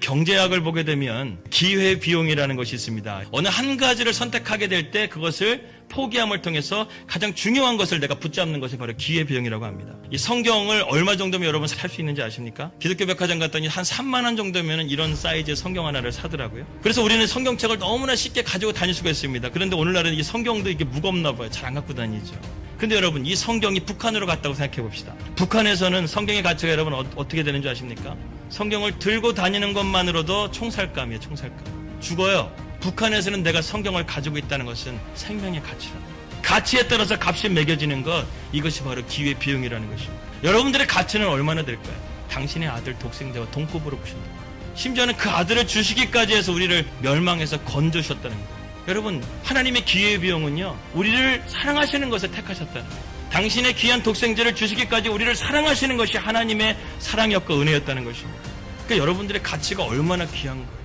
경제학을 보게 되면 기회 비용이라는 것이 있습니다. 어느 한 가지를 선택하게 될 때 그것을 포기함을 통해서 가장 중요한 것을 내가 붙잡는 것이 바로 기회 비용이라고 합니다. 이 성경을 얼마 정도면 여러분 살 수 있는지 아십니까? 기독교 백화점 갔더니 한 3만 원 정도면 이런 사이즈의 성경 하나를 사더라고요. 그래서 우리는 성경책을 너무나 쉽게 가지고 다닐 수가 있습니다. 그런데 오늘날은 이 성경도 이게 무겁나 봐요. 잘 안 갖고 다니죠. 근데 여러분 이 성경이 북한으로 갔다고 생각해 봅시다. 북한에서는 성경의 가치가 여러분 어, 어떻게 되는 줄 아십니까? 성경을 들고 다니는 것만으로도 총살감이에요. 총살감. 죽어요. 북한에서는 내가 성경을 가지고 있다는 것은 생명의 가치라. 가치에 따라서 값이 매겨지는 것 이것이 바로 기회 비용이라는 것입니다. 여러분들의 가치는 얼마나 될까요? 당신의 아들 독생자와 동급으로 보신다. 심지어는 그 아들을 주시기까지 해서 우리를 멸망해서 건져주셨다는 거예요. 여러분 하나님의 기회 비용은요 우리를 사랑하시는 것을 택하셨다는 거예요. 당신의 귀한 독생자를 주시기까지 우리를 사랑하시는 것이 하나님의 사랑이었고 은혜였다는 것입니다. 그러니까 여러분들의 가치가 얼마나 귀한 거예요.